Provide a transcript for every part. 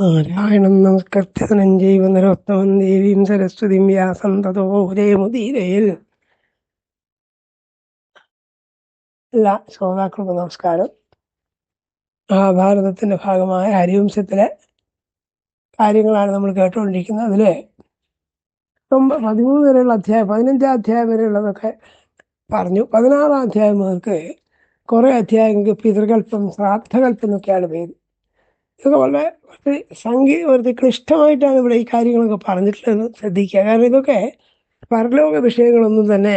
നാരായണം നമസ്കൃത്യ ധനഞ്ജൈവ നരോത്തമം ദേവീം സരസ്വതിം വ്യാസം തതോ എല്ലാ ശ്രോതാക്കൾക്കും നമസ്കാരം. മഹാഭാരതത്തിന്റെ ഭാഗമായ ഹരിവംശത്തിലെ കാര്യങ്ങളാണ് നമ്മൾ കേട്ടുകൊണ്ടിരിക്കുന്നത്. അതിൽ ഒമ്പ- പതിമൂന്ന് വരെയുള്ള അധ്യായം പതിനഞ്ചാം അധ്യായം വരെയുള്ളതൊക്കെ പറഞ്ഞു. പതിനാറാം അധ്യായം മുതൽക്ക് കുറേ അധ്യായങ്ങൾക്ക് പിതൃകൽപ്പം ശ്രാദ്ധകൽപ്പം എന്നൊക്കെയാണ് പേര്. ഇതൊക്കെ വളരെ വളരെ സംഗീത വളരെ ക്ലിഷ്ടമായിട്ടാണ് ഇവിടെ ഈ കാര്യങ്ങളൊക്കെ പറഞ്ഞിട്ടുള്ളത് ശ്രദ്ധിക്കുക. കാരണം ഇതൊക്കെ പരലോക വിഷയങ്ങളൊന്നും തന്നെ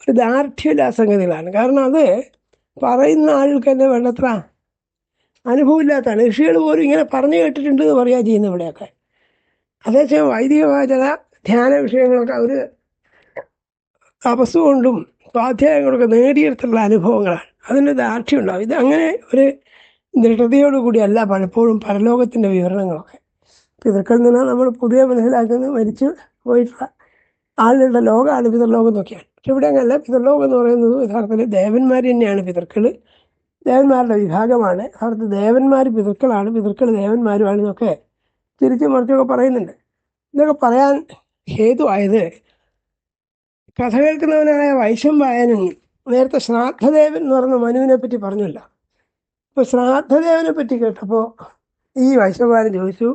ഒരു ദാർഢ്യമില്ലാ സംഗതികളാണ് കാരണം അത് പറയുന്ന ആൾക്ക് തന്നെ വേണ്ടത്ര അനുഭവമില്ലാത്തതാണ്. ഋഷികൾ പോലും ഇങ്ങനെ പറഞ്ഞു കേട്ടിട്ടുണ്ട് എന്ന് പറയാ ചെയ്യുന്നത് ഇവിടെയൊക്കെ. അതേസമയം വൈദികമായ ചില ധ്യാന വിഷയങ്ങളൊക്കെ അവർ തപസ് കൊണ്ടും സ്വാധ്യായങ്ങളൊക്കെ നേടിയെടുത്തുള്ള അനുഭവങ്ങളാണ്. അതിന്റെ ദാർഢ്യം ഉണ്ടാവും ഇത് അങ്ങനെ ഒരു ദൃഢതയോടുകൂടിയല്ല പലപ്പോഴും പരലോകത്തിന്റെ വിവരണങ്ങളൊക്കെ. പിതൃക്കളിൽ നിന്ന് നമ്മൾ പുതിയ മനസ്സിലാക്കുന്നത് മരിച്ചു പോയിട്ടുള്ള ആളുകളുടെ ലോകമാണ് പിതൃലോകം എന്നൊക്കെയാണ് പക്ഷെ ഇവിടെ അങ്ങനല്ല. പിതൃലോകം എന്ന് പറയുന്നത് യഥാർത്ഥത്തിൽ ദേവന്മാർ തന്നെയാണ് പിതൃക്കൾ ദേവന്മാരുടെ വിഭാഗമാണ്. യഥാർത്ഥ ദേവന്മാർ പിതൃക്കളാണ്. പിതൃക്കൾ ദേവന്മാരുമാണ് എന്നൊക്കെ തിരിച്ചു മറിച്ചൊക്കെ പറയുന്നുണ്ട്. ഇതൊക്കെ പറയാൻ ഹേതുവായത് കഥ കേൾക്കുന്നവനായ വൈശംപായനൻ നേരത്തെ ശ്രാദ്ധദേവൻ എന്ന് പറഞ്ഞ മനുവിനെ പറ്റി പറഞ്ഞില്ല. അപ്പോൾ ശ്രാദ്ധദേവനെ പറ്റി കേട്ടപ്പോൾ ഈ വൈശംപായൻ ചോദിച്ചു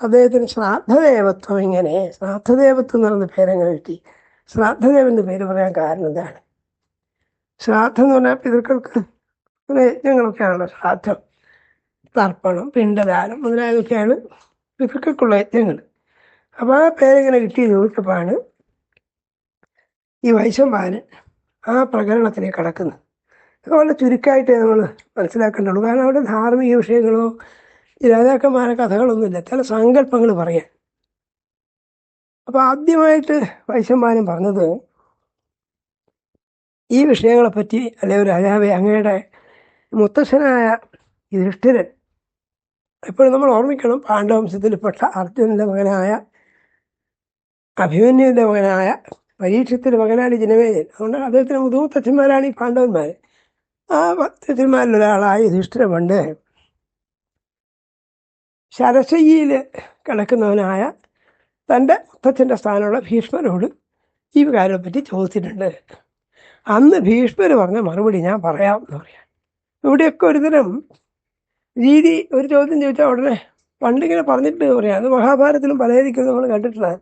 അദ്ദേഹത്തിന് ശ്രാദ്ധദേവത്വം എങ്ങനെ? ശ്രാദ്ധദേവത്വം എന്ന് പറയുന്ന പേരെങ്ങനെ കിട്ടി? ശ്രാദ്ധദേവന്റെ പേര് പറയാൻ കാരണം എന്താണ്? ശ്രാദ്ധം എന്ന് പറഞ്ഞാൽ പിതൃക്കൾക്ക് യജ്ഞങ്ങളൊക്കെയാണല്ലോ ശ്രാദ്ധം. തർപ്പണം പിണ്ടദാനം മുതലായതൊക്കെയാണ് പിതൃക്കൾക്കുള്ള യജ്ഞങ്ങൾ അപ്പോൾ ആ പേരെങ്ങനെ കിട്ടി ചോദിച്ചപ്പോഴാണ് ഈ വൈശംപായനൻ ആ പ്രകരണത്തിലേക്ക് കടക്കുന്നത്. വളരെ ചുരുക്കമായിട്ടേ നമ്മൾ മനസ്സിലാക്കേണ്ടുള്ളൂ. കാരണം അവിടെ ധാർമ്മിക വിഷയങ്ങളോ രാജാക്കന്മാരെ കഥകളൊന്നുമില്ല. ചില സങ്കല്പങ്ങൾ പറയാൻ. അപ്പോൾ ആദ്യമായിട്ട് വൈശ്യന്മാരും പറഞ്ഞത് ഈ വിഷയങ്ങളെപ്പറ്റി അല്ലെ ഒരു രാജാവെ അങ്ങയുടെ മുത്തശ്ശനായ യുധിഷ്ഠിരൻ എപ്പോഴും നമ്മൾ ഓർമ്മിക്കണം പാണ്ഡവംശത്തിൽപ്പെട്ട അർജുനന്റെ മകനായ അഭിമന്യുവിന്റെ മകനായ പരീക്ഷത്തിന്റെ മകനാണ് ജനമേജൻ അതുകൊണ്ട് അദ്ദേഹത്തിന് മുതുമുത്തച്ഛന്മാരാണ് ഈ പാണ്ഡവന്മാർ ആ ഭക്തന്മാരിലൊരാളായ യുധിഷ്ഠിരൻ പണ്ട് ശരശയ്യയിൽ കിടക്കുന്നവനായ തന്റെ മുത്തച്ഛന്റെ സ്ഥാനമുള്ള ഭീഷ്മരോട് ഈ കാര്യത്തെപ്പറ്റി ചോദിച്ചിട്ടുണ്ട്. അന്ന് ഭീഷ്മർ പറഞ്ഞ മറുപടി ഞാൻ പറയാം എന്ന് പറയാം. ഇവിടെയൊക്കെ ഒരുതരം രീതി ഒരു ചോദ്യം ചോദിച്ചാൽ ഉടനെ പണ്ടിങ്ങനെ പറഞ്ഞിട്ട് പറയാം. അത് മഹാഭാരതത്തിലും പലചരിക്കും നമ്മൾ കണ്ടിട്ടുള്ളതാണ്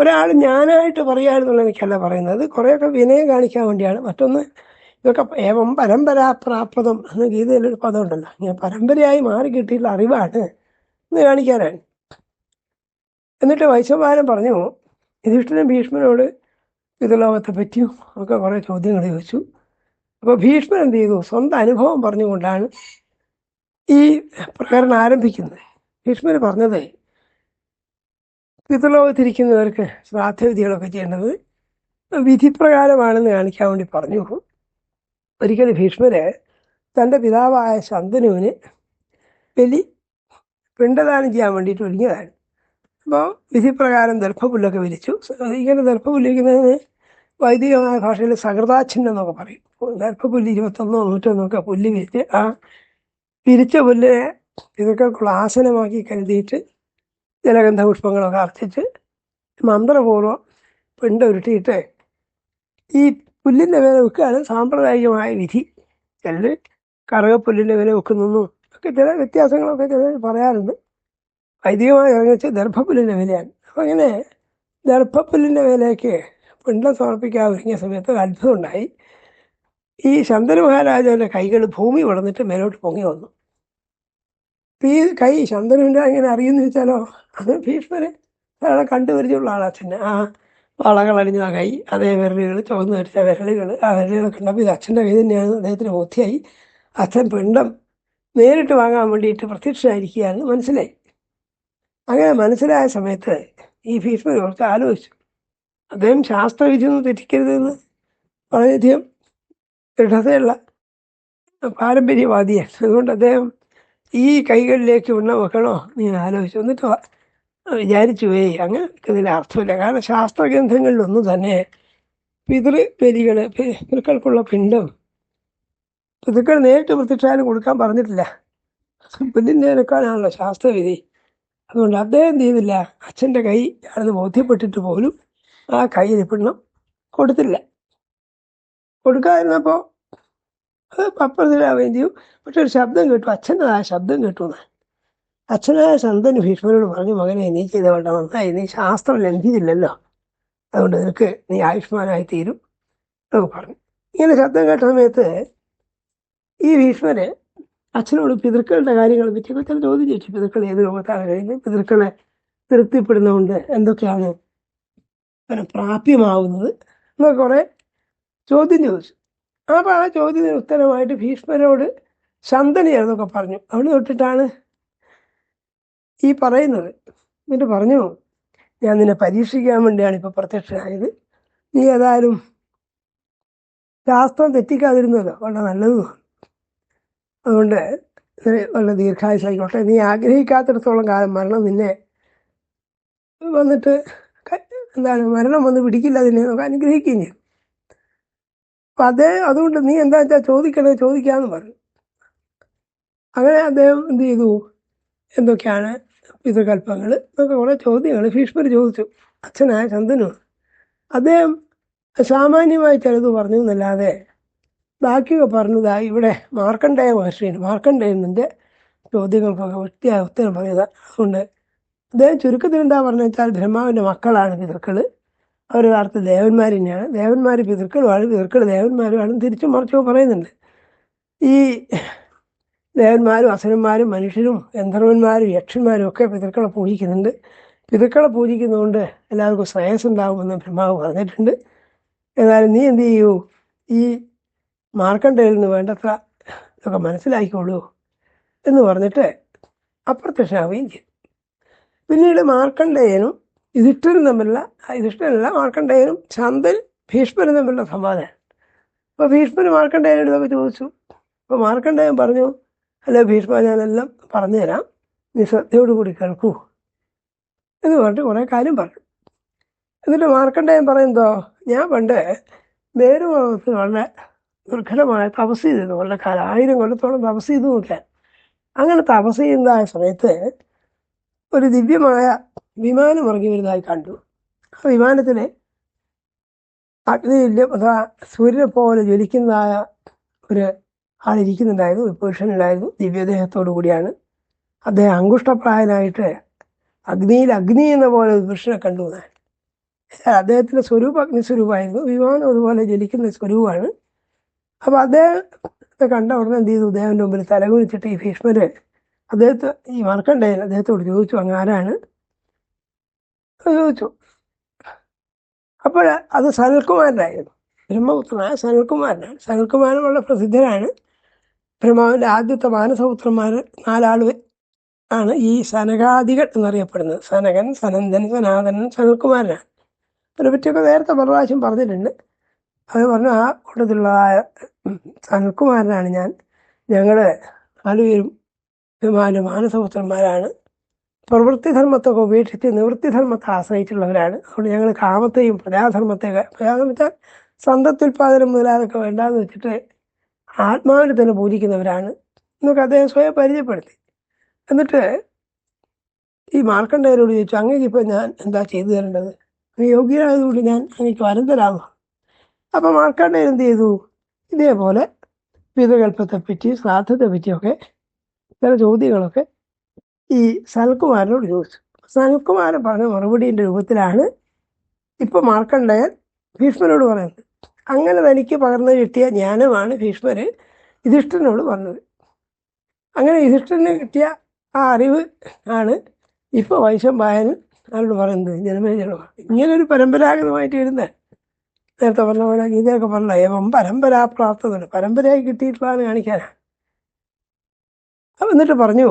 ഒരാൾ ഞാനായിട്ട് പറയാമെന്നുള്ള എനിക്കല്ല പറയുന്നത്. കുറേയൊക്കെ വിനയം കാണിക്കാൻ വേണ്ടിയാണ്. മറ്റൊന്ന് ഇതൊക്കെ ഏവം പരമ്പരാപ്രാപ്തം എന്ന് ഗീതയിലൊരു പദമുണ്ടല്ലോ. ഇങ്ങനെ പരമ്പരയായി മാറി കിട്ടിയിട്ടുള്ള അറിവാണ് എന്ന് കാണിക്കാനാണ്. എന്നിട്ട് വൈശ്വഭാരൻ പറഞ്ഞു യുധിഷ്ഠിരൻ ഭീഷ്മനോട് പിതൃലോകത്തെ പറ്റിയും ഒക്കെ കുറേ ചോദ്യങ്ങൾ ചോദിച്ചു. അപ്പോൾ ഭീഷ്മൻ എന്ത് ചെയ്തു? സ്വന്തം അനുഭവം പറഞ്ഞുകൊണ്ടാണ് ഈ പ്രകരണം ആരംഭിക്കുന്നത്. ഭീഷ്മർ പറഞ്ഞത് പിതൃലോകത്തിരിക്കുന്നവർക്ക് ശ്രാദ്ധവിധികളൊക്കെ ചെയ്യേണ്ടത് വിധിപ്രകാരമാണെന്ന് കാണിക്കാൻ വേണ്ടി പറഞ്ഞു. ഒരിക്കൽ ഭീഷ്മര് തന്റെ പിതാവായ ശന്തനുവിന് ബലി പിണ്ടദാനം ചെയ്യാൻ വേണ്ടിയിട്ട് ഒരുങ്ങിയതാണ്. അപ്പോൾ വിധിപ്രകാരം ദർഭപുല്ലൊക്കെ വിരിച്ചു. ഇങ്ങനെ ദർഭപുല്ലിരിക്കുന്നതിന് വൈദികമായ ഭാഷയിൽ സകൃതാച്ഛിന്നം എന്നൊക്കെ പറയും. ദർഭപുല്ല് ഇരുപത്തൊന്നോ നൂറ്റൊന്നോ ഒക്കെ പുല്ല് വിരിച്ച് ആ വിരിച്ച പുല്ലിനെ പിതൃക്കൾക്കുള്ള ആസനമാക്കി കരുതിയിട്ട് ജലഗന്ധ പുഷ്പങ്ങളൊക്കെ അർച്ചിച്ച് മന്ത്രപൂർവം പിണ്ട ഉരുട്ടിയിട്ട് ഈ പുല്ലിന്റെ വില വെക്കുകയാണ് സാമ്പ്രദായികമായ വിധി. ചിലർ കറുകപ്പുല്ലിന്റെ വില വെക്കുന്നു. ഒക്കെ ചില വ്യത്യാസങ്ങളൊക്കെ ചിലർ പറയാറുണ്ട്. വൈദികമായി ഇറങ്ങിച്ച് ദർഭപ്പുല്ലിന്റെ വിലയാണ്. അപ്പം അങ്ങനെ ദർഭപ്പുല്ലിന്റെ വിലയ്ക്ക് പിണ്ടം സമർപ്പിക്കാൻ ഒരുങ്ങിയ സമയത്ത് ഒരു അത്ഭുതം ഉണ്ടായി. ഈ ശന്തനു മഹാരാജാവിന്റെ കൈകൾ ഭൂമി വളർന്നിട്ട് മേലോട്ട് പൊങ്ങി വന്നു. ഈ കൈ ശന്തനുവിന്റെ എങ്ങനെ അറിയുമെന്ന് വെച്ചാലോ? അത് ഭീഷ്മരെ അയാളെ കണ്ടുപരിചയമുള്ള ആളാ ആ വളകൾ അണിഞ്ഞ കൈ അതേ വിരലുകൾ ചുവന്ന് വരച്ച വിരലുകൾ. ആ വിരലുകളൊക്കെ കണ്ടപ്പോൾ ഇത് അച്ഛന്റെ കൈ തന്നെയാണ്. അദ്ദേഹത്തിന് ബോധ്യമായി അച്ഛൻ പിണ്ടം നേരിട്ട് വാങ്ങാൻ വേണ്ടിയിട്ട് പ്രത്യക്ഷമായിരിക്കുകയാണെന്ന് മനസ്സിലായി. അങ്ങനെ മനസ്സിലായ സമയത്ത് ഈ ഭീഷ്മർ കുറച്ച് ആലോചിച്ചു. അദ്ദേഹം ശാസ്ത്രവിധി ഒന്നും തെറ്റിക്കരുതെന്ന് വളരെയധികം ദൃഢതയുള്ള പാരമ്പര്യവാദിയാണ്. അതുകൊണ്ട് അദ്ദേഹം ഈ കൈകളിലേക്ക് ഉണ്ണ വെക്കണോ നീ ആലോചിച്ചു. എന്നിട്ട് വിചാരിച്ചു പോയി അങ്ങനെ ഇതിന് അർത്ഥമില്ല. കാരണം ശാസ്ത്രഗ്രന്ഥങ്ങളിലൊന്നും തന്നെ പിതൃ ബലികൾ പിതൃക്കൾക്കുള്ള പിണ്ടം പിതൃക്കൾ നേരിട്ട് പ്രത്യക്ഷാലും കൊടുക്കാൻ പറഞ്ഞിട്ടില്ല. പിന്നിന്റെ ഇറക്കാനാണല്ലോ ശാസ്ത്രവിധി. അതുകൊണ്ട് അദ്ദേഹം എന്ത് ചെയ്തില്ല? അച്ഛന്റെ കൈ ആണെന്ന് ബോധ്യപ്പെട്ടിട്ട് പോലും ആ കയ്യിൽ പിണ്ണം കൊടുത്തില്ല. കൊടുക്കാതിരുന്നപ്പോൾ അത് അപ്രതിലാവുകയും ചെയ്യും പക്ഷെ ഒരു ശബ്ദം കേട്ടു. അച്ഛന്റെ ആ ശബ്ദം കേട്ടു എന്ന് അച്ഛനായ ശന്തന് ഭീഷ്മരോട് പറഞ്ഞു മകനെ നീ ചെയ്ത വേണ്ട നന്നായി. നീ ശാസ്ത്രം ലംഘിച്ചില്ലല്ലോ. അതുകൊണ്ട് നിനക്ക് നീ ആയുഷ്മാനായി തീരും. എന്നൊക്കെ പറഞ്ഞു. ഇങ്ങനെ ശബ്ദം കേട്ട സമയത്ത് ഈ ഭീഷ്മര് അച്ഛനോട് പിതൃക്കളുടെ കാര്യങ്ങളെ പറ്റിയൊക്കെ ചില ചോദ്യം ചോദിച്ചു. പിതൃക്കൾ ഏത് രൂപത്താണ് കഴിയുന്നത്? പിതൃക്കളെ തൃപ്തിപ്പെടുന്നതുകൊണ്ട് എന്തൊക്കെയാണ് അവന് പ്രാപ്യമാവുന്നത്? എന്നൊക്കെ കുറേ ചോദ്യം ചോദിച്ചു. അപ്പോൾ ആ ചോദ്യത്തിന് ഉത്തരമായിട്ട് ഭീഷ്മരോട് ശന്തനിയാണെന്നൊക്കെ പറഞ്ഞു. അവിടെ തൊട്ടിട്ടാണ് ഈ പറയുന്നത്. എന്നിട്ട് പറഞ്ഞു ഞാൻ നിന്നെ പരീക്ഷിക്കാൻ വേണ്ടിയാണ് ഇപ്പോൾ പ്രത്യക്ഷനായത്. നീ ഏതായാലും ശാസ്ത്രം തെറ്റിക്കാതിരുന്നല്ലോ വളരെ നല്ലതുമാണ്. അതുകൊണ്ട് വളരെ ദീർഘായുസായിക്കോട്ടെ. നീ ആഗ്രഹിക്കാത്തിടത്തോളം കാലം മരണം നിന്നെ വന്നിട്ട് എന്താണ് മരണം വന്ന് പിടിക്കില്ല അതിനെ നമുക്ക് അനുഗ്രഹിക്കുകയും ചെയ്യും. അപ്പം അതേ അതുകൊണ്ട് നീ എന്താ വെച്ചാൽ ചോദിക്കണേ ചോദിക്കാമെന്ന് പറഞ്ഞു. അങ്ങനെ അദ്ദേഹം എന്ത് ചെയ്തു? എന്തൊക്കെയാണ് പിതൃകൽപ്പങ്ങൾ എന്നൊക്കെ കുറേ ചോദ്യങ്ങൾ ഭീഷ്മർ ചോദിച്ചു. അച്ഛനായ ചന്ദനോട്. അദ്ദേഹം സാമാന്യമായി ചിലത് പറഞ്ഞു എന്നല്ലാതെ ബാക്കിയൊക്കെ പറഞ്ഞതാ ഇവിടെ മാർക്കണ്ഡേയ മഹർഷിയാണ്. മാർക്കണ്ഡേയന്റെ ചോദ്യങ്ങൾക്കൊക്കെ വൃത്തിയായ ഉത്തരം പറയുക അതുകൊണ്ട് അദ്ദേഹം ചുരുക്കത്തിൽ എന്താ പറഞ്ഞു വെച്ചാൽ ബ്രഹ്മാവിന്റെ മക്കളാണ് പിതൃക്കൾ അവർ യഥാർത്ഥ ദേവന്മാർ തന്നെയാണ്. ദേവന്മാർ പിതൃക്കളുമാണ് പിതൃക്കൾ ദേവന്മാരുമാണ് തിരിച്ചും മറിച്ചും പറയുന്നുണ്ട്. ഈ ദേവന്മാരും അസുരന്മാരും മനുഷ്യരും ഗന്ധർവന്മാരും യക്ഷന്മാരും ഒക്കെ പിതൃക്കളെ പൂജിക്കുന്നുണ്ട്. പിതൃക്കളെ പൂജിക്കുന്നതുകൊണ്ട് എല്ലാവർക്കും ശ്രേയസ് ഉണ്ടാകുമെന്ന് ബ്രഹ്മാവ് പറഞ്ഞിട്ടുണ്ട്. എന്നാലും നീ എന്ത് ചെയ്യൂ? ഈ മാർക്കണ്ടയിൽ നിന്ന് വേണ്ടത്ര ഇതൊക്കെ മനസ്സിലാക്കിക്കോളൂ എന്ന് പറഞ്ഞിട്ട് അപ്രത്യക്ഷനാവുകയും ചെയ്തു. പിന്നീട് മാർക്കണ്ഡേയനും യുധിഷ്ഠനും തമ്മിലുള്ള യുധിഷ്ഠനല്ല മാർക്കണ്ഡേയനും ചന്ദൻ ഭീഷ്മനും തമ്മിലുള്ള സംവാദമാണ്. അപ്പോൾ ഭീഷ്മനും മാർക്കണ്ഡേയനോട് ഇതൊക്കെ ചോദിച്ചു. അപ്പോൾ മാർക്കണ്ഡേയൻ പറഞ്ഞു അല്ല ഭീഷ്മ ഞാനെല്ലാം പറഞ്ഞുതരാം. നീ ശ്രദ്ധയോടുകൂടി കേൾക്കൂ എന്ന് പറഞ്ഞിട്ട് കുറേ കാര്യം പറഞ്ഞു. എന്നിട്ട് മാർക്കണ്ഡേയൻ പറയുന്നതോ ഞാൻ പണ്ട് മേരുമാസത്തിൽ വളരെ ദുർഘടമായ തപസ് ചെയ്തിരുന്നു. വളരെ കാലം ആയിരം കൊല്ലത്തോളം തപസ് ചെയ്തു നോക്കാൻ അങ്ങനെ തപസ് ചെയ്യുന്നതായ സമയത്ത് ഒരു ദിവ്യമായ വിമാനം ഇറങ്ങി വരുന്നതായി കണ്ടു. ആ വിമാനത്തിന് അഗ്നിയിലും അഥവാ സൂര്യനെ പോലെ ജ്വലിക്കുന്നതായ ഒരു ആളിരിക്കുന്നുണ്ടായിരുന്നു ഒരു പുരുഷനുണ്ടായിരുന്നു ദിവ്യദേഹത്തോടു കൂടിയാണ്. അദ്ദേഹം അങ്കുഷ്ടപ്രായനായിട്ട് അഗ്നിയിൽ അഗ്നി എന്ന പോലെ പുരുഷനെ കണ്ടു എന്നാണ്. അദ്ദേഹത്തിന്റെ സ്വരൂപം അഗ്നി സ്വരൂപമായിരുന്നു. വിമാനം അതുപോലെ ജലിക്കുന്ന സ്വരൂപമാണ്. അപ്പോൾ അദ്ദേഹത്തെ കണ്ട ഉടനെ എന്ത് ചെയ്തു? അദ്ദേഹത്തിന്റെ മുമ്പിൽ തലകുനിച്ചിട്ട് ഈ ഭീഷ്മര് അദ്ദേഹത്തെ ഈ മറക്കണ്ടേ അദ്ദേഹത്തോട് ചോദിച്ചു അങ്ങ് ആരാണ്? ചോദിച്ചു. അപ്പോൾ അത് സനൽകുമാരനായിരുന്നു. ബ്രഹ്മപുത്രനായ സനൽകുമാരനാണ്. സനൽകുമാരൻ വളരെ പ്രസിദ്ധനാണ്. ബ്രഹ്മാവിന്റെ ആദ്യത്തെ മാനസപുത്രന്മാർ നാലാൾ ആണ് ഈ സനകാദികൾ എന്നറിയപ്പെടുന്നത്. സനകൻ സനന്ദൻ സനാതനൻ സനൽകുമാരനാണ്. അതിനെ പറ്റിയൊക്കെ നേരത്തെ പല പ്രാവശ്യം പറഞ്ഞിട്ടുണ്ട്. അത് പറഞ്ഞു ആ കൂട്ടത്തിലുള്ളതായ സനൽകുമാരനാണ് ഞാൻ. ഞങ്ങൾ നാലുപേരും ബ്രഹ്മാവിന്റെ മാനസപുത്രന്മാരാണ്. പ്രവൃത്തിധർമ്മത്തൊക്കെ ഉപേക്ഷിച്ച് നിവൃത്തിധർമ്മത്തെ ആശ്രയിച്ചിട്ടുള്ളവരാണ്. അതുകൊണ്ട് ഞങ്ങൾ കാമത്തെയും പ്രജാധർമ്മത്തെയൊക്കെ പ്രജാധർമ്മത്തെ വെച്ചാൽ സന്തത്യുൽപാദനം മുതലാതൊക്കെ വേണ്ടാന്ന് വെച്ചിട്ട് ആത്മാവിനെ തന്നെ പൂജിക്കുന്നവരാണ് എന്നൊക്കെ അദ്ദേഹം സ്വയം പരിചയപ്പെടുത്തി. എന്നിട്ട് ഈ മാർക്കണ്ഡേയരോട് ചോദിച്ചു അങ്ങേക്ക് ഇപ്പം ഞാൻ എന്താ ചെയ്തു തരേണ്ടത്? യോഗ്യനായതുകൊണ്ട് ഞാൻ അങ്ങേക്ക് വരം തരാമെന്ന് അപ്പോൾ മാർക്കണ്ഡേയൻ എന്ത് ചെയ്തു? ഇതേപോലെ പിതൃകൽപ്പത്തെപ്പറ്റി ശ്രാദ്ധത്തെ പറ്റിയൊക്കെ ചില ചോദ്യങ്ങളൊക്കെ ഈ സനൽകുമാരനോട് ചോദിച്ചു. സനൽകുമാരൻ പറഞ്ഞ മറുപടിയുടെ രൂപത്തിലാണ് ഇപ്പോൾ മാർക്കണ്ഡേയൻ ഭീഷ്മനോട് പറയുന്നത്. അങ്ങനെ തനിക്ക് പകർന്നു കിട്ടിയ ജ്ഞാനമാണ് ഭീഷ്മര് യുധിഷ്ഠിരനോട് പറഞ്ഞത്. അങ്ങനെ യുധിഷ്ഠിരന് കിട്ടിയ ആ അറിവ് ആണ് ഇപ്പോൾ വൈശംപായനും ആരോട് പറയുന്നത് ജനമേജനോട് ഇങ്ങനൊരു പരമ്പരാഗതമായിട്ട് ഇരുന്ന് നേരത്തെ പറഞ്ഞ പോലെ ഗീതയൊക്കെ പറഞ്ഞ ഏവം പരമ്പരാപ്രാപ്തതയാണ് പരമ്പരയായി കിട്ടിയിട്ടുള്ളതാണ് കാണിക്കാനാണ് അപ്പം എന്നിട്ട് പറഞ്ഞു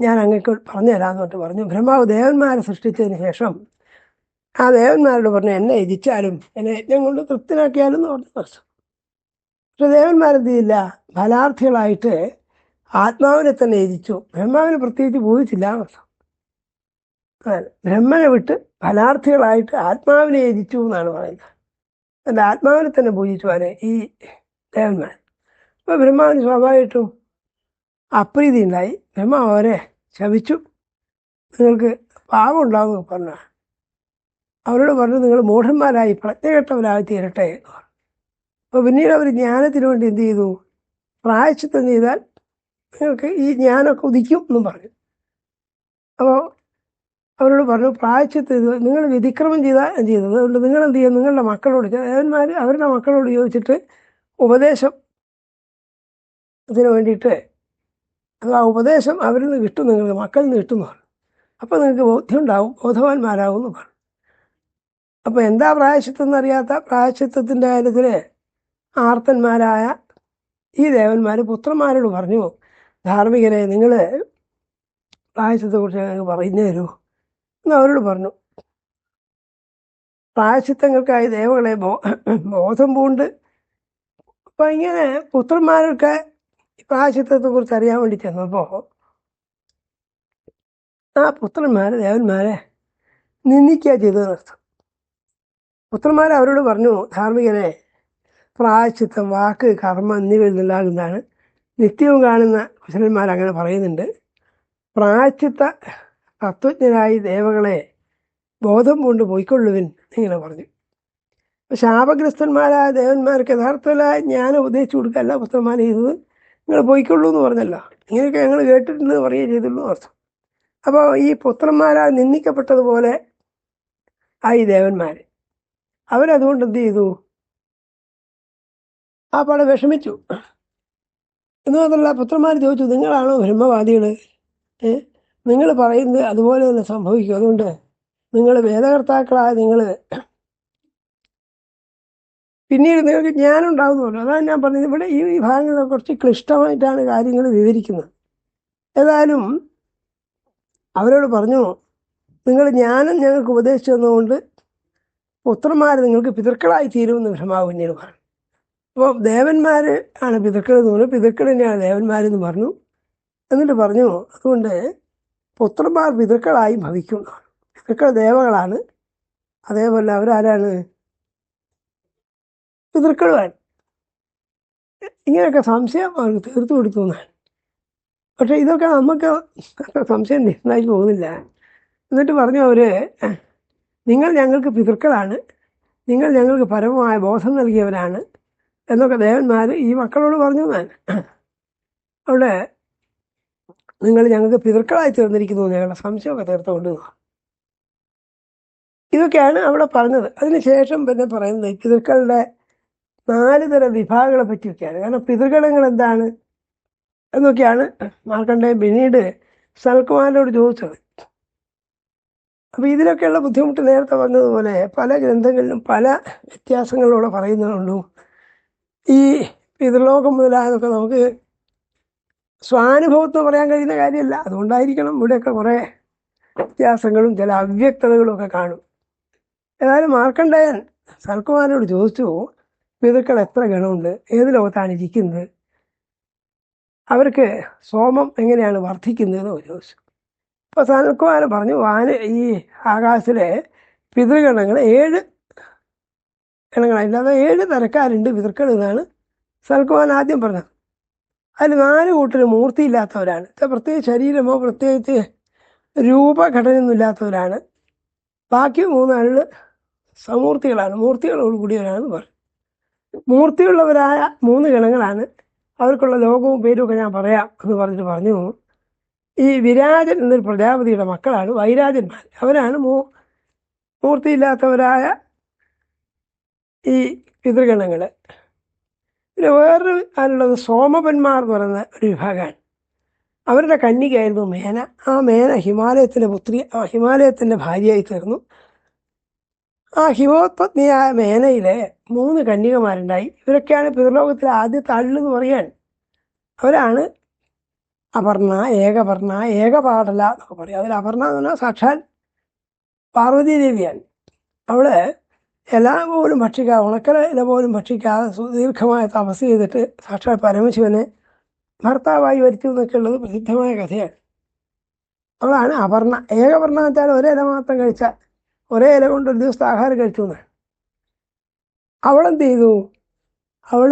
ഞാൻ അങ്ങക്ക് പറഞ്ഞു തരാമെന്ന് പറഞ്ഞു ബ്രഹ്മാവ് ദേവന്മാരെ സൃഷ്ടിച്ചതിന് ശേഷം ആ ദേവന്മാരോട് പറഞ്ഞു എന്നെ ഇരിച്ചാലും എന്നെ യജ്ഞം കൊണ്ട് തൃപ്തനാക്കിയാലും എന്ന് പറഞ്ഞു പറഞ്ഞു. പക്ഷെ ദേവന്മാരെന്ത് ചെയ്യില്ല ഫലാർത്ഥികളായിട്ട് ആത്മാവിനെ തന്നെ ഇരിച്ചു ബ്രഹ്മാവിനെ പ്രത്യേകിച്ച് ബോധിച്ചില്ല എന്ന് ബ്രഹ്മനെ വിട്ട് ഫലാർത്ഥികളായിട്ട് ആത്മാവിനെ എരിച്ചു എന്നാണ് പറയുന്നത്. എന്റെ ആത്മാവിനെ തന്നെ പൂജിച്ചു ആരെ ഈ ദേവന്മാർ. അപ്പോൾ ബ്രഹ്മാവിന് സ്വാഭാവികമായിട്ടും അപ്രീതി ഉണ്ടായി. ബ്രഹ്മാവ് അവരെ ശപിച്ചു. നിങ്ങൾക്ക് പാപം ഉണ്ടാകുമെന്ന് പറഞ്ഞു. അവരോട് പറഞ്ഞു നിങ്ങൾ മൂഢന്മാരായി പ്രജ്ഞകെട്ടവരായി തീരട്ടെ എന്ന് പറഞ്ഞു. അപ്പോൾ പിന്നീട് അവർ ജ്ഞാനത്തിന് വേണ്ടി എന്ത് ചെയ്തു? പ്രായച്ചിത്തം ചെയ്താൽ നിങ്ങൾക്ക് ഈ ജ്ഞാനമൊക്കെ ഉദിക്കും എന്നും പറഞ്ഞു. അപ്പോൾ അവരോട് പറഞ്ഞു പ്രായച്ചിത്തം ഇത് നിങ്ങൾ വ്യതിക്രമം ചെയ്താൽ ചെയ്തത്? അതുകൊണ്ട് നിങ്ങൾ എന്ത് ചെയ്യുക നിങ്ങളുടെ മക്കളോട് ദേവന്മാർ അവരുടെ മക്കളോട് ചോദിച്ചിട്ട് ഉപദേശം ഇതിന് വേണ്ടിയിട്ട് അത് ആ ഉപദേശം അവരിൽ നിന്ന് കിട്ടും നിങ്ങൾക്ക് മക്കളിൽ നിന്ന് കിട്ടും എന്ന് പറഞ്ഞു. അപ്പോൾ നിങ്ങൾക്ക് ബോധ്യം ഉണ്ടാവും ബോധവാന്മാരാകും എന്ന് പറഞ്ഞു. അപ്പോൾ എന്താ പ്രായശ്ചിത്തം എന്നറിയാത്ത പ്രായശ്ചിത്തത്തിന്റെ കാര്യത്തിൽ ആർത്തന്മാരായ ഈ ദേവന്മാർ പുത്രന്മാരോട് പറഞ്ഞു ധാർമ്മികരെ നിങ്ങൾ പ്രായശ്ചിത്തത്തെക്കുറിച്ച് ഞങ്ങൾക്ക് പറഞ്ഞു തരൂ. എന്ന് അവരോട് പറഞ്ഞു. പ്രായശ്ചിത്തങ്ങൾക്കായി ദേവകളെ ബോ ബോധം പൂണ്ട്. അപ്പം ഇങ്ങനെ പുത്രന്മാരൊക്കെ പ്രായശ്ചിത്തത്തെക്കുറിച്ച് അറിയാൻ വേണ്ടി ചെന്നപ്പോൾ ആ പുത്രന്മാർ ദേവന്മാരെ നിന്ദിക്കുക ചെയ്തു നിർത്തും പുത്രന്മാർ അവരോട് പറഞ്ഞു ധാർമ്മികനെ പ്രായച്ചിത്തം വാക്ക് കർമ്മം എന്നിവയിൽ നിന്നുണ്ടാകുന്നതാണ് നിത്യവും കാണുന്ന കുശലന്മാർ അങ്ങനെ പറയുന്നുണ്ട്. പ്രായച്ചിത്ത തത്വജ്ഞരായി ദേവകളെ ബോധം കൊണ്ട് പോയിക്കൊള്ളുവിൻ ഇങ്ങനെ പറഞ്ഞു. ശാപഗ്രസ്തന്മാരായ ദേവന്മാർക്ക് യഥാർത്ഥമല്ല ജ്ഞാനം ഉപദേശിച്ചു കൊടുക്കല്ല പുത്രന്മാർ ചെയ്തത് നിങ്ങൾ പോയിക്കൊള്ളൂ എന്ന് പറഞ്ഞല്ലോ. ഇങ്ങനെയൊക്കെ ഞങ്ങൾ കേട്ടിട്ടുണ്ട് പറയുകയും ചെയ്തുള്ളൂ അർത്ഥം. അപ്പോൾ ഈ പുത്രന്മാരാൽ നിന്ദിക്കപ്പെട്ടതുപോലെ ആയി ദേവന്മാർ അവരതുകൊണ്ട് എന്ത് ചെയ്തു? ആ പാടെ വിഷമിച്ചു. എന്ന് മാത്രമല്ല പുത്രന്മാർ ചോദിച്ചു നിങ്ങളാണോ ബ്രഹ്മവാദികൾ നിങ്ങൾ പറയുന്നത് അതുപോലെ തന്നെ സംഭവിക്കും. അതുകൊണ്ട് നിങ്ങൾ വേദകർത്താക്കളായ നിങ്ങൾ പിന്നീട് നിങ്ങൾക്ക് ജ്ഞാനം ഉണ്ടാകുന്നുള്ളൂ അതാണ് ഞാൻ പറഞ്ഞത്. ഇവിടെ ഈ വിഭാഗങ്ങളെ കുറച്ച് ക്ലിഷ്ടമായിട്ടാണ് കാര്യങ്ങൾ വിവരിക്കുന്നത്. ഏതായാലും അവരോട് പറഞ്ഞു നിങ്ങൾ ജ്ഞാനം ഞങ്ങൾക്ക് ഉപദേശിച്ചു തന്നുകൊണ്ട് പുത്രന്മാർ നിങ്ങൾക്ക് പിതൃക്കളായി തീരുമെന്ന് ബ്രഹ്മാവ് പറഞ്ഞു. അപ്പോൾ ദേവന്മാർ ആണ് പിതൃക്കൾ എന്ന് പറഞ്ഞു. പിതൃക്കൾ തന്നെയാണ് ദേവന്മാരെന്ന് പറഞ്ഞു. എന്നിട്ട് പറഞ്ഞു അതുകൊണ്ട് പുത്രന്മാർ പിതൃക്കളായി ഭവിക്കും. പിതൃക്കൾ ദേവകളാണ്. അതേപോലെ അവരാരാണ്? പിതൃക്കളുമാണ്. ഇങ്ങനെയൊക്കെ സംശയം അവർ തീർത്തു കൊടുത്തു എന്നാണ്. പക്ഷേ ഇതൊക്കെ നമുക്ക് സംശയം ഉണ്ടായി പോകുന്നില്ല. എന്നിട്ട് പറഞ്ഞു അവർ നിങ്ങൾ ഞങ്ങൾക്ക് പിതൃക്കളാണ്. നിങ്ങൾ ഞങ്ങൾക്ക് പരമമായ ബോധം നൽകിയവരാണ് എന്നൊക്കെ ദേവന്മാർ ഈ മക്കളോട് പറഞ്ഞു ഞാൻ അവിടെ നിങ്ങൾ ഞങ്ങൾക്ക് പിതൃക്കളായി തീർന്നിരിക്കുന്നു ഞങ്ങളുടെ സംശയമൊക്കെ തീർത്തുകൊണ്ട് ഇതൊക്കെയാണ് അവിടെ പറഞ്ഞത്. അതിനുശേഷം പിന്നെ പറയുന്നത് പിതൃക്കളുടെ നാല് തരം വിഭാഗങ്ങളെ പറ്റിയൊക്കെയാണ്. കാരണം പിതൃഗണങ്ങൾ എന്താണ് എന്നൊക്കെയാണ് മാർക്കണ്ഡേയൻ പിന്നീട് സനൽകുമാറിനോട് ചോദിച്ചത്. അപ്പോൾ ഇതിലൊക്കെയുള്ള ബുദ്ധിമുട്ട് നേരത്തെ പറഞ്ഞതുപോലെ പല ഗ്രന്ഥങ്ങളിലും പല വ്യത്യാസങ്ങളോടെ പറയുന്നുണ്ട്. ഈ പിതൃലോകം മുതലായതൊക്കെ നമുക്ക് സ്വാനുഭവത്ത് പറയാൻ കഴിയുന്ന കാര്യമല്ല. അതുകൊണ്ടായിരിക്കണം ഇവിടെയൊക്കെ കുറേ വ്യത്യാസങ്ങളും ചില അവ്യക്തതകളും ഒക്കെ കാണും. ഏതായാലും മാർക്കണ്ടയൻ സനൽകുമാറിനോട് ചോദിച്ചു പിതൃക്കൾ എത്ര ഗണമുണ്ട്? ഏത് ലോകത്താണ് ഇരിക്കുന്നത്? അവർക്ക് സോമം എങ്ങനെയാണ് വർദ്ധിക്കുന്നതെന്ന് ചോദിച്ചു. അപ്പോൾ സനൽകുമാരൻ പറഞ്ഞു വാന ഈ ആകാശത്തിലെ പിതൃഗണങ്ങൾ ഏഴ് ഗണങ്ങളല്ലാതെ ഏഴ് തരക്കാരുണ്ട് പിതൃക്കൾ എന്നാണ് സനൽകുമാരൻ ആദ്യം പറഞ്ഞത്. അതിൽ നാല് കൂട്ടർ മൂർത്തിയില്ലാത്തവരാണ്. പ്രത്യേക ശരീരമോ പ്രത്യേകിച്ച് രൂപഘടനയൊന്നും ഇല്ലാത്തവരാണ് ബാക്കി മൂന്നാളിൽ സമൂർത്തികളാണ് മൂർത്തികളോട് കൂടിയവരാണെന്ന് പറഞ്ഞു. മൂർത്തിയുള്ളവരായ മൂന്ന് ഗണങ്ങളാണ്. അവർക്കുള്ള ലോകവും പേരും ഒക്കെ ഞാൻ പറയാം എന്ന് പറഞ്ഞിട്ട് പറഞ്ഞു. ഈ വിരാജൻ എന്നൊരു പ്രജാപതിയുടെ മക്കളാണ് വൈരാജന്മാർ. അവരാണ് മൂ മൂർത്തിയില്ലാത്തവരായ ഈ പിതൃഗണങ്ങൾ പിന്നെ വേറൊരു ആളുള്ളത് സോമപന്മാർ എന്ന് പറയുന്ന ഒരു വിഭാഗമാണ്. അവരുടെ കന്നിക്കായിരുന്നു മേന. ആ മേന ഹിമാലയത്തിന്റെ പുത്രി ആ ഹിമാലയത്തിന്റെ ഭാര്യയായി തീർന്നു. ആ ഹിമോത്പത്നിയായ മേനയിലെ മൂന്ന് കന്യകമാരുണ്ടായി. ഇവരൊക്കെയാണ് പിതൃലോകത്തിലെ ആദ്യത്തെ അള്ളെന്ന് പറയാൻ അവരാണ് അപർണ ഏകപർണ ഏകപാടല എന്നൊക്കെ പറയും. അതിൽ അപർണ എന്ന് പറഞ്ഞാൽ സാക്ഷാൽ പാർവതി ദേവിയാണ്. അവൾ ഇല പോലും ഭക്ഷിക്കാതെ ഉണക്കല ഇല പോലും ഭക്ഷിക്കാതെ സുദീർഘമായ തപസ് ചെയ്തിട്ട് സാക്ഷാൽ പരമശിവനെ ഭർത്താവായി വരുത്തി എന്നൊക്കെ ഉള്ളത് പ്രസിദ്ധമായ കഥയാണ്. അവളാണ് അപർണ. ഏകപർണ വെച്ചാൽ ഒരേ ഇല മാത്രം കഴിച്ചാൽ ഒരേ ഇല കൊണ്ട് ഒരു ദിവസത്തെ ആഹാരം കഴിച്ചു എന്നാണ്. അവളെന്ത് ചെയ്തു? അവൾ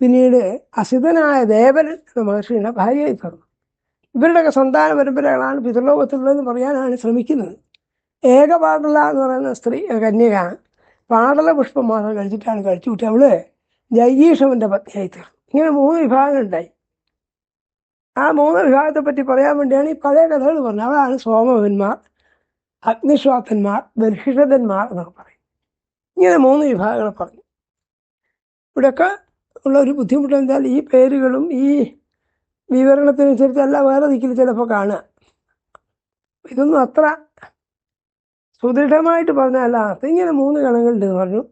പിന്നീട് അസിതനായ ദേവൻ എന്ന മഹർഷിയുടെ ഭാര്യയായി തീർന്നു. ഇവരുടെയൊക്കെ സന്താന പരമ്പരകളാണ് പിതൃലോകത്തിലുള്ളതെന്ന് പറയാനാണ് ശ്രമിക്കുന്നത്. ഏകപാടല എന്ന് പറയുന്ന സ്ത്രീ കന്യക പാടല പുഷ്പം മാത്രം കഴിച്ചിട്ടാണ് കഴിച്ചു കൂട്ടി അവൾ ജൈഗീഷവന്റെ പത്നിയായി തീർന്നു. ഇങ്ങനെ മൂന്ന് വിഭാഗങ്ങളുണ്ടായി ആ മൂന്ന് വിഭാഗത്തെ പറ്റി പറയാൻ വേണ്ടിയാണ് ഈ പഴയ കഥകൾ പറഞ്ഞത്. അതാണ് സോമവന്മാർ അഗ്നിശ്വാസന്മാർ ബൽഹിഷതന്മാർ എന്നൊക്കെ പറയും ഇങ്ങനെ മൂന്ന് വിഭാഗങ്ങളെ പറഞ്ഞു. ഇവിടെയൊക്കെ ഉള്ള ഒരു ബുദ്ധിമുട്ട് എന്താൽ ഈ പേരുകളും ഈ വിവരണത്തിനനുസരിച്ചല്ല വേറെ ദിക്കിൽ ചിലപ്പോൾ കാണുക. ഇതൊന്നും അത്ര സുദൃഢമായിട്ട് പറഞ്ഞല്ല. ഇങ്ങനെ മൂന്ന് ഗണങ്ങളുണ്ട് എന്ന് പറഞ്ഞു.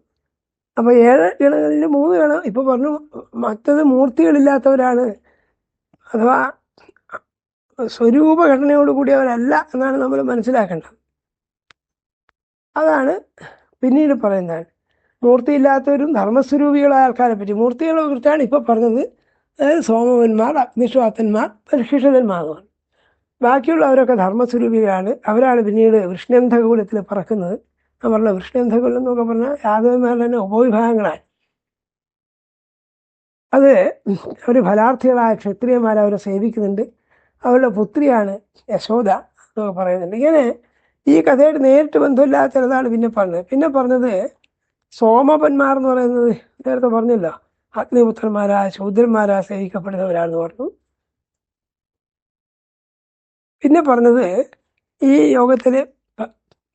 അപ്പോൾ ഏഴ് ഗണങ്ങളിൽ മൂന്ന് ഗണം ഇപ്പോൾ പറഞ്ഞു മറ്റത് മൂർത്തികളില്ലാത്തവരാണ് അഥവാ സ്വരൂപഘടനയോട് കൂടിയവരല്ല എന്നാണ് നമ്മൾ മനസ്സിലാക്കേണ്ടത്. അതാണ് പിന്നീട് പറയുന്നത് മൂർത്തിയില്ലാത്തവരും ധർമ്മസ്വരൂപികളായ ആൾക്കാരെ പറ്റി മൂർത്തികളെ കുറിച്ചാണ് ഇപ്പോൾ പറഞ്ഞത്. അതായത് സോമവന്മാർ അഗ്നിശ്വാസന്മാർ പരിശിഷ്ടന്മാരുമാണ് ബാക്കിയുള്ളവരൊക്കെ ധർമ്മസ്വരൂപികളാണ്. അവരാണ് പിന്നീട് വൃഷ്ണന്ധകുലത്തിൽ പറക്കുന്നത്. അവരുടെ വൃഷ്ണന്ധകുലം എന്നൊക്കെ പറഞ്ഞാൽ യാദവന്മാരുടെ തന്നെ ഉപവിഭാഗങ്ങളാണ്. അത് അവർ ഫലാർത്ഥികളായ ക്ഷത്രിയന്മാരെ അവരെ സേവിക്കുന്നുണ്ട്. അവരുടെ പുത്രിയാണ് യശോദ എന്നൊക്കെ പറയുന്നുണ്ട്. ഇങ്ങനെ ഈ കഥയായിട്ട് നേരിട്ട് ബന്ധമില്ലാത്ത ചിലതാണ് പിന്നെ പറഞ്ഞത്. പിന്നെ പറഞ്ഞത് സോമപന്മാർ എന്ന് പറയുന്നത് നേരത്തെ പറഞ്ഞില്ല. അഗ്നിപുത്രന്മാരാ ശൂദ്രന്മാരാ സേവിക്കപ്പെടുന്നവരാണെന്ന് പറഞ്ഞു. പിന്നെ പറഞ്ഞത് ഈ യോഗത്തിൽ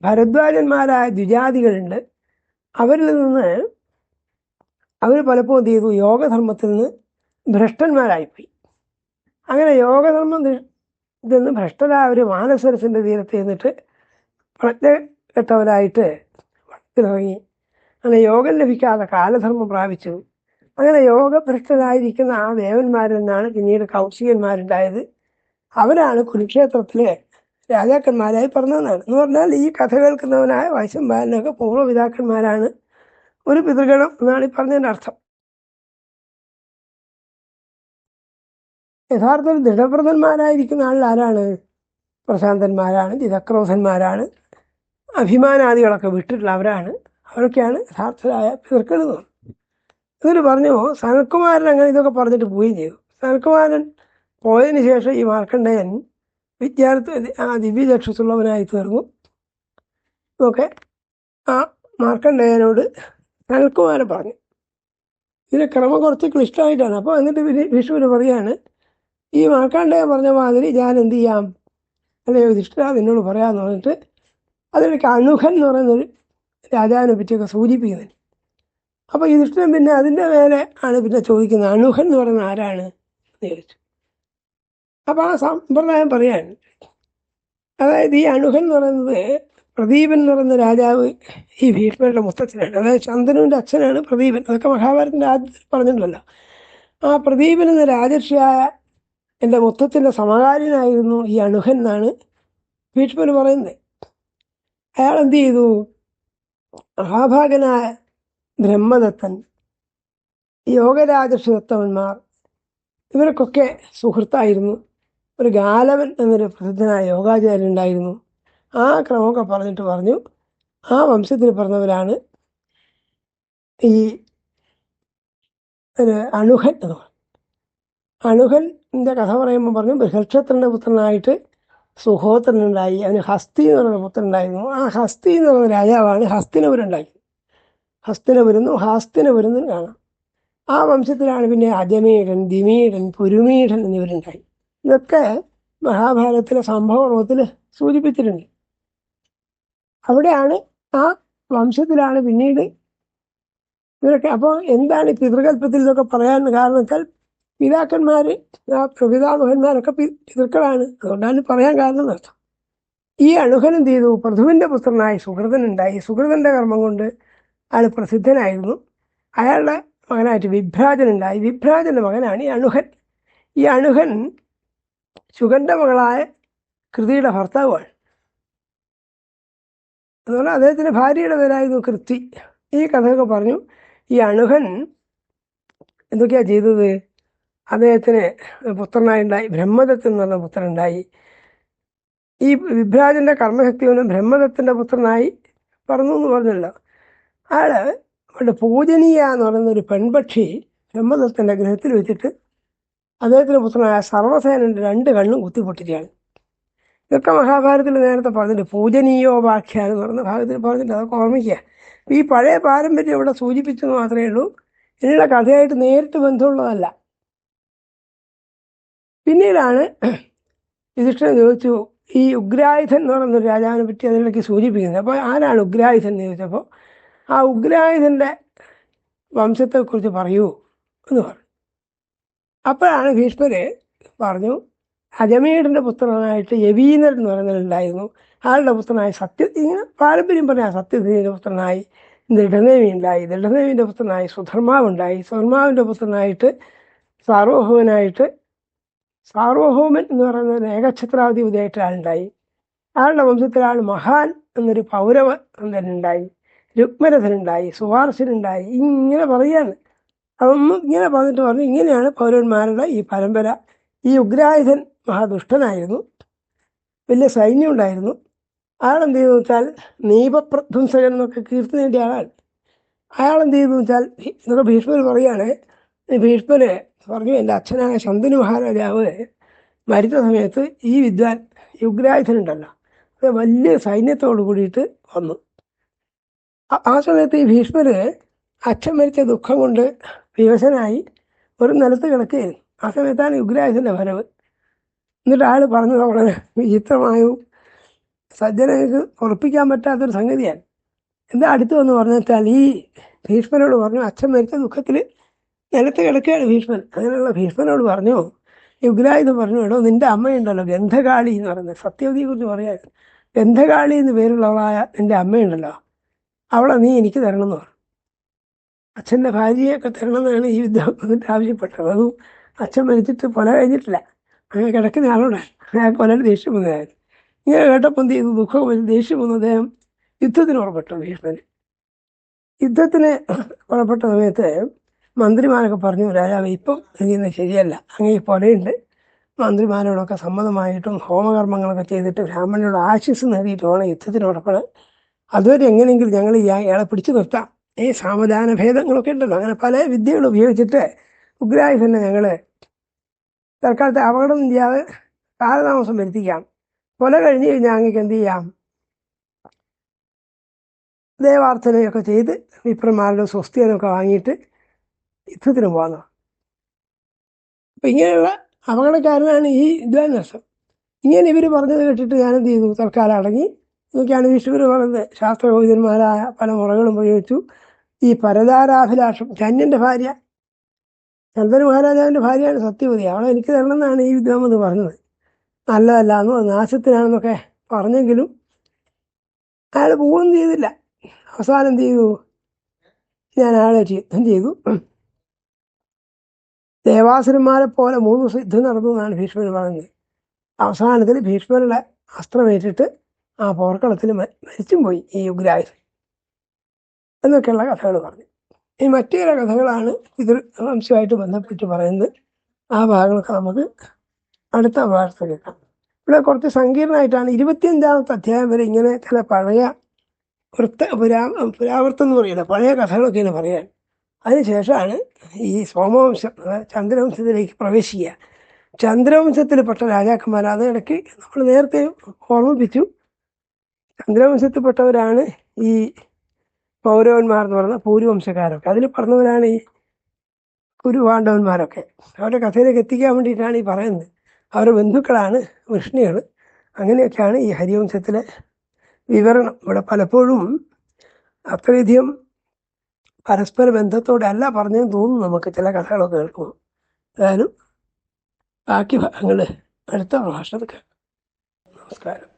ഭരദ്വാജന്മാരായ ദ്വിജാതികളുണ്ട്. അവരിൽ നിന്ന് അവർ പലപ്പോഴും എന്ത് ചെയ്തു? യോഗധർമ്മത്തിൽ നിന്ന് ഭ്രഷ്ടന്മാരായിപ്പോയി. അങ്ങനെ യോഗധർമ്മം നിന്ന് ഭ്രഷ്ടരായ ഒരു മാനസരസിന്റെ തീരത്ത് ചെന്നിട്ട് പ്രജ്ഞ കെട്ടവരായിട്ട് വള്ളത്തിലിറങ്ങി അങ്ങനെ യോഗം ലഭിക്കാതെ കാലധർമ്മം പ്രാപിച്ചു. അങ്ങനെ യോഗഭ്രഷ്ടരായിരിക്കുന്ന ആ ദേവന്മാരിൽ നിന്നാണ് പിന്നീട് കൗശികന്മാരുണ്ടായത്. അവരാണ് കുരുക്ഷേത്രത്തിലെ രാജാക്കന്മാരായി പറഞ്ഞതെന്നാണ്. എന്ന് പറഞ്ഞാൽ ഈ കഥ കേൾക്കുന്നവനായ വൈശംബാലനൊക്കെ പൂർവപിതാക്കന്മാരാണ്. ഒരു പിതൃഗണം എന്നാണ് ഈ പറഞ്ഞതിന്റെ അർത്ഥം. യഥാർത്ഥത്തിൽ ദൃഢവ്രതന്മാരായിരിക്കുന്ന ആളിൽ ആരാണ്? പ്രശാന്തന്മാരാണ് ജിതക്രോധന്മാരാണ് അഭിമാനാദികളൊക്കെ വിട്ടിട്ടുള്ളവരാണ്. അവരൊക്കെയാണ് യഥാർത്ഥരായ പിതൃക്കൾ എന്ന് പറഞ്ഞു. എന്നിട്ട് പറഞ്ഞു സനൽകുമാരൻ അങ്ങനെ ഇതൊക്കെ പറഞ്ഞിട്ട് പോവുകയും ചെയ്തു. സനൽകുമാരൻ പോയതിന് ശേഷം ഈ മാർക്കണ്ഡേയൻ വിദ്യാർത്ഥി ആ ദിവ്യചക്ഷുസുള്ളവനായി തീർന്നു. ഒക്കെ ആ മാർക്കണ്ഡേയനോട് സനൽകുമാരൻ പറഞ്ഞു. ഇതിന് ക്രമം കുറച്ച് ക്ലിഷ്ടമായിട്ടാണ്. അപ്പോൾ എന്നിട്ട് പിന്നെ വിഷുവിന് പറയാണ് ഈ മാർക്കണ്ഡേയൻ പറഞ്ഞ മാതിരി ഞാൻ എന്ത് ചെയ്യാം? അല്ലെ യുധിഷ്ഠിര നിന്നോട് പറയാമെന്ന് പറഞ്ഞിട്ട് അതിലേക്ക് അണുഖൻ എന്ന് പറയുന്നൊരു രാജാവിനെ പറ്റിയൊക്കെ സൂചിപ്പിക്കുന്നുണ്ട് അപ്പോൾ യുധിഷ്ഠിരൻ പിന്നെ അതിന്റെ മേലെ ആണ് പിന്നെ ചോദിക്കുന്നത് അണുഹൻ എന്ന് പറയുന്ന ആരാണ് എന്ന് ചോദിച്ചു. അപ്പോൾ ആ സമ്പ്രദായം പറയാൻ അതായത് ഈ അണുഹൻ എന്ന് പറയുന്നത് പ്രദീപൻ എന്ന് പറയുന്ന രാജാവ് ഈ ഭീഷ്മരുടെ മുത്തച്ഛനാണ്. അതായത് ചന്ദ്രനുവിന്റെ അച്ഛനാണ് പ്രദീപൻ. അതൊക്കെ മഹാഭാരതത്തിന്റെ ആദ്യത്തിൽ പറഞ്ഞിട്ടുണ്ടല്ലോ. ആ പ്രദീപൻ എന്ന രാജർഷിയായ എന്റെ മുത്തച്ഛന്റെ സമകാലീനായിരുന്നു ഈ അണുഹൻ എന്നാണ് ഭീഷ്മർ പറയുന്നത്. അയാൾ എന്ത് ചെയ്തു? മഹാഭാഗനായ ബ്രഹ്മദത്തൻ യോഗരാജർഷിദത്തവന്മാർ ഇവർക്കൊക്കെ സുഹൃത്തായിരുന്നു. ഒരു ഗാലവൻ എന്നൊരു പ്രസിദ്ധനായ യോഗാചാര്യൻ ഉണ്ടായിരുന്നു ആ ക്രമമൊക്കെ പറഞ്ഞിട്ട് പറഞ്ഞു. ആ വംശത്തിൽ പറഞ്ഞവരാണ് ഈ ഒരു അണുഹൻ എന്ന് പറഞ്ഞു അണുഹന്റെ കഥ പറയുമ്പോൾ പറഞ്ഞു ബൃഹക്ഷത്രന്റെ പുത്രനായിട്ട് സുഹോത്രനുണ്ടായി അവന് ഹസ്തി എന്ന് പറയുന്ന പുത്രനുണ്ടായിരുന്നു. ആ ഹസ്തി എന്ന് പറയുന്ന രാജാവാണ് ഹസ്തിനപുരുണ്ടാക്കി ഹസ്തിനപുരെന്നും ഹാസ്തിനപുരെന്നും കാണാം. ആ വംശത്തിലാണ് പിന്നെ അജമീഠൻ ദിമീഠൻ പുരുമീഠൻ എന്നിവരുണ്ടായി. ഇതൊക്കെ മഹാഭാരതത്തിലെ സംഭവത്തിൽ സൂചിപ്പിച്ചിട്ടുണ്ട്. അവിടെയാണ് ആ വംശത്തിലാണ് പിന്നീട് ഇവരൊക്കെ. അപ്പോൾ എന്താണ് പിതൃകൽപ്പത്തിൽ ഇതൊക്കെ പറയാൻ കാരണം വെച്ചാൽ പിതാക്കന്മാർ ആ പ്രപിതാമഹന്മാരൊക്കെ പി- പിതൃക്കളാണ്. അതുകൊണ്ടാണ് പറയാൻ കാരണം എന്നർത്ഥം ഈ അണുഹൻ എന്ത് ചെയ്തു. പ്രഥുവിന്റെ പുത്രനായി സുഹൃതനുണ്ടായി സുഹൃതന്റെ കർമ്മം കൊണ്ട് അയാൾ പ്രസിദ്ധനായിരുന്നു. അയാളുടെ മകനായിട്ട് വിഭ്രാജൻ ഉണ്ടായി. വിഭ്രാജന്റെ മകനാണ് ഈ അണുഹൻ. ഈ അണുഹൻ ശുഖന്റെ മകളായ കൃതിയുടെ ഭർത്താവാണ്. അതുപോലെ അദ്ദേഹത്തിന്റെ ഭാര്യയുടെ പേരായിരുന്നു കൃത്തി ഈ കഥയൊക്കെ പറഞ്ഞു ഈ അണുഹൻ എന്തൊക്കെയാണ് ചെയ്തത്? അദ്ദേഹത്തിന് പുത്രനായുണ്ടായി ബ്രഹ്മദത്ത് എന്ന് പറഞ്ഞ പുത്രനുണ്ടായി. ഈ വിഭ്രാജന്റെ കർമ്മശക്തി കൊണ്ട് ബ്രഹ്മദത്തിന്റെ പുത്രനായി പറഞ്ഞു എന്ന് പറഞ്ഞല്ലോ. അയാൾ അവളുടെ പൂജനീയ എന്ന് പറയുന്ന ഒരു പെൺപക്ഷി ബ്രഹ്മദത്തിന്റെ ഗ്രഹത്തിൽ വെച്ചിട്ട് അദ്ദേഹത്തിന്റെ പുത്രനായ സർവസേനന്റെ രണ്ട് കണ്ണും കുത്തിപ്പൊട്ടിക്കുകയാണ്. ഇതൊക്കെ മഹാഭാരതത്തിൽ നേരത്തെ പറഞ്ഞിട്ട് പൂജനീയോപാഖ്യാനം എന്ന് പറയുന്ന ഭാഗത്തിൽ പറഞ്ഞിട്ട് അതൊക്കെ ഓർമ്മിക്കുക. ഈ പഴയ പാരമ്പര്യം ഇവിടെ സൂചിപ്പിച്ചെന്ന് മാത്രമേ ഉള്ളൂ. ഇതിനുള്ള കഥയായിട്ട് നേരിട്ട് ബന്ധമുള്ളതല്ല. പിന്നീടാണ് യുധിഷ്ഠിരൻ ചോദിച്ചു ഈ ഉഗ്രായുധൻ എന്ന് പറയുന്ന ഒരു രാജാവിനെ പറ്റി അതിലേക്ക് സൂചിപ്പിക്കുന്നത്. അപ്പോൾ ആരാണ് ഉഗ്രായുധൻ എന്ന് ചോദിച്ചപ്പോൾ ആ ഉഗ്രായുധന്റെ വംശത്തെക്കുറിച്ച് പറയൂ എന്ന് പറഞ്ഞു. അപ്പോഴാണ് ഭീഷ്മര് പറഞ്ഞു അജമീടിന്റെ പുത്രനായിട്ട് യവീനർ എന്ന് പറയുന്നവരുണ്ടായിരുന്നു ആളുടെ പുത്രനായ? സത്യ ഇങ്ങനെ പാരമ്പര്യം പറഞ്ഞ സത്യധീന്റെ പുത്രനായി ദൃഢനേവി ഉണ്ടായി. ദൃഢനേവിന്റെ പുത്രനായി സുധർമാവുണ്ടായി സുധർമാവിന്റെ പുത്രനായിട്ട് സാർവഭൗമനായിട്ട് സാർവഭൗമൻ എന്ന് പറയുന്ന ഒരു ഏകഛത്രാധിപതിയായിട്ട് ആളുണ്ടായി ആളുടെ വംശത്തിൽ ആൾ മഹാൻ എന്നൊരു പൗരവ ഉണ്ടായി രുക്മരഥനുണ്ടായി സുവാർശനുണ്ടായി ഇങ്ങനെ പറയാണ് അതൊന്നും ഇങ്ങനെ പറഞ്ഞിട്ട് പറഞ്ഞു ഇങ്ങനെയാണ് പൗരന്മാരുടെ ഈ പരമ്പര. ഈ ഉഗ്രായുധൻ മഹാദുഷ്ടനായിരുന്നു. വലിയ സൈന്യം ഉണ്ടായിരുന്നു. അയാളെന്ത് ചെയ്തെന്ന് ചെയ്തു വെച്ചാൽ നീപപ്രധ്വംസകൻ എന്നൊക്കെ കീർത്തി നേടിയ ആളാണ്. അയാളെന്ത് ചെയ്തെന്ന് ചെയ്തു വെച്ചാൽ ഇതൊക്കെ ഭീഷ്മർ പറയാണ് ഭീഷ്മര് പറഞ്ഞു എന്റെ അച്ഛനായ ശന്തനു മഹാരാജാവ് മരിച്ച സമയത്ത് ഈ വിദ്വാൻ യുഗ്രായുധനുണ്ടല്ലോ അത് വലിയ സൈന്യത്തോട് കൂടിയിട്ട് വന്നു. ആ- സമയത്ത് ഈ ഭീഷ്മര് അച്ഛൻ മരിച്ച ദുഃഖം കൊണ്ട് വിവശനായി ഒരു നിലത്ത് കിടക്കുകയായിരുന്നു. ആ സമയത്താണ് യുഗ്രായുധന്റെ വരവ്. എന്നിട്ട് അയാൾ പറഞ്ഞത് വളരെ വിചിത്രമായും സജ്ജനങ്ങൾക്ക് ഉറപ്പിക്കാൻ പറ്റാത്തൊരു സംഗതിയാണ്. എന്താ അടുത്ത് വന്ന് പറഞ്ഞാൽ ഈ ഭീഷ്മനോട് പറഞ്ഞു അച്ഛൻ മരിച്ച ദുഃഖത്തിൽ നിലത്ത് കിടക്കുകയാണ് ഭീഷ്മൻ. അങ്ങനെയുള്ള ഭീഷ്മനോട് പറഞ്ഞു യുഗ്രായുധം പറഞ്ഞു എടോ നിന്റെ അമ്മയുണ്ടല്ലോ ഗന്ധകാളി എന്ന് പറയുന്നത്. സത്യവതിയെ കുറിച്ച് പറയാൻ. ഗന്ധകാളി എന്ന് പേരുള്ളവളായ നിന്റെ അമ്മയുണ്ടല്ലോ. അവളെ നീ എനിക്ക് തരണം എന്ന് പറഞ്ഞു. അച്ഛന്റെ ഭാര്യയൊക്കെ തരണമെന്നാണ് ഈ യുദ്ധം എന്നിട്ട് ആവശ്യപ്പെട്ടത്. അതും അച്ഛൻ മരിച്ചിട്ട് കൊല കഴിഞ്ഞിട്ടില്ല. അങ്ങനെ കിടക്കുന്ന ആളോട് അയാൾക്ക് വളരെ ദേഷ്യം വന്നതായിരുന്നു. ഇങ്ങനെ കേട്ടപ്പോൾ എന്ത് ചെയ്തു? ദുഃഖം വരും ദേഷ്യം വന്നു. അദ്ദേഹം യുദ്ധത്തിന് പുറപ്പെട്ടു ഭീഷ്മന്. യുദ്ധത്തിന് പുറപ്പെട്ട സമയത്ത് മന്ത്രിമാരൊക്കെ പറഞ്ഞു രാജാവ് ഇപ്പം ചെയ്യുന്നത് ശരിയല്ല. അങ്ങനെ പോലെയുണ്ട്. മന്ത്രിമാരോടൊക്കെ സമ്മതമായിട്ടും ഹോമകർമ്മങ്ങളൊക്കെ ചെയ്തിട്ട് ബ്രാഹ്മണനോട് ആശിസ് നേടിയിട്ട് വേണം യുദ്ധത്തിനോടൊപ്പം. അതുവരെ എങ്ങനെയെങ്കിലും ഞങ്ങൾ ഈ അയാളെ പിടിച്ചു നിർത്താം. ഈ സാവധാന ഭേദങ്ങളൊക്കെ ഉണ്ടല്ലോ. അങ്ങനെ പല വിദ്യകളും ഉപയോഗിച്ചിട്ട് ഉഗ്രായുധനെ ഞങ്ങൾ തൽക്കാലത്തെ അപകടം ചെയ്യാതെ കാലതാമസം വരുത്തിക്കാം. കൊല കഴിഞ്ഞ് കഴിഞ്ഞാൽ അങ്ങേക്ക് എന്ത് ചെയ്യാം? ദേവാർത്ഥനയൊക്കെ ചെയ്ത് വിപ്രന്മാരുടെ സ്വസ്തിയൊക്കെ വാങ്ങിയിട്ട് യുദ്ധത്തിന് പോകുന്നത് അപ്പം ഇങ്ങനെയുള്ള അപകടക്കാരനാണ് ഈ വിദ്വാൻസം ഇങ്ങനെ ഇവർ പറഞ്ഞത് കേട്ടിട്ട് ഞാൻ എന്ത് ചെയ്തു? തൽക്കാലം അടങ്ങി. ഇതൊക്കെയാണ് വിഷ്ണുവർ പറഞ്ഞത് ശാസ്ത്രബോധിതന്മാരായ പല മുറകളും പ്രയോഗിച്ചു ഈ പരതാരാഭിലാഷം ധന്യന്റെ ഭാര്യ. ചന്ദന മഹാരാജാവിന്റെ ഭാര്യയാണ് സത്യവതി. അവളെ എനിക്ക് തരണമെന്നാണ് ഈ വിദ്വാമെന്ന് പറഞ്ഞത്. നല്ലതല്ലാന്നോ നാശത്തിനാണെന്നൊക്കെ പറഞ്ഞെങ്കിലും അയാൾ പോകുകയും ചെയ്തില്ല. അവസാനം എന്ത് ചെയ്തു? ഞാൻ അയാളെ യുദ്ധം ചെയ്തു? ദേവാസുരന്മാരെ പോലെ മൂന്ന് യുദ്ധം നടന്നു എന്നാണ് ഭീഷ്മർ പറഞ്ഞത്. അവസാനത്തിൽ ഭീഷ്മരുടെ അസ്ത്രമേറ്റിട്ട് ആ പോർക്കളത്തിൽ മരിച്ചും പോയി ഈ ഉഗ്രായുധൻ എന്നൊക്കെയുള്ള കഥകൾ പറഞ്ഞു. ഈ മറ്റു ചില കഥകളാണ് ഇതിൽ വംശമായിട്ട് ബന്ധപ്പെട്ട് പറയുന്നത്. ആ ഭാഗങ്ങളൊക്കെ നമുക്ക് അടുത്ത ഭാഗത്ത് കേൾക്കാം. ഇവിടെ കുറച്ച് സങ്കീർണമായിട്ടാണ് ഇരുപത്തിയഞ്ചാമത്തെ അധ്യായം വരെ ഇങ്ങനെ ചില പഴയ വൃത്ത പുരാ പുരാവൃത്തം എന്ന് പറയുന്നത് പഴയ കഥകളൊക്കെയാണ് പറയാൻ അതിനുശേഷമാണ് ഈ സോമവംശം ചന്ദ്രവംശത്തിലേക്ക് പ്രവേശിക്കുക. ചന്ദ്രവംശത്തിൽപ്പെട്ട രാജാക്കന്മാർ അത് ഇടയ്ക്ക് നമ്മൾ നേരത്തെ ഓർമ്മിപ്പിച്ചു. ചന്ദ്രവംശത്തിൽപ്പെട്ടവരാണ് ഈ പൗരവന്മാർ എന്ന് പറയുന്ന പൂരുവംശക്കാരൊക്കെ അതിൽ പറഞ്ഞവരാണ് ഈ കുരുപാണ്ഡവന്മാരൊക്കെ അവരുടെ കഥയിലേക്ക് എത്തിക്കാൻ വേണ്ടിയിട്ടാണ് ഈ പറയുന്നത്. അവരുടെ ബന്ധുക്കളാണ് വൃഷ്ണികൾ. അങ്ങനെയൊക്കെയാണ് ഈ ഹരിവംശത്തിലെ വിവരണം. ഇവിടെ പലപ്പോഴും അത്രയധികം പരസ്പര ബന്ധത്തോടെ അല്ല പറഞ്ഞെന്ന് തോന്നുന്നു നമുക്ക് ചില കഥകളൊക്കെ കേൾക്കുമ്പോൾ. ഏതായാലും ബാക്കി ഭാഗങ്ങൾ അടുത്ത പ്രഭാഷണത്തിൽ നമസ്കാരം.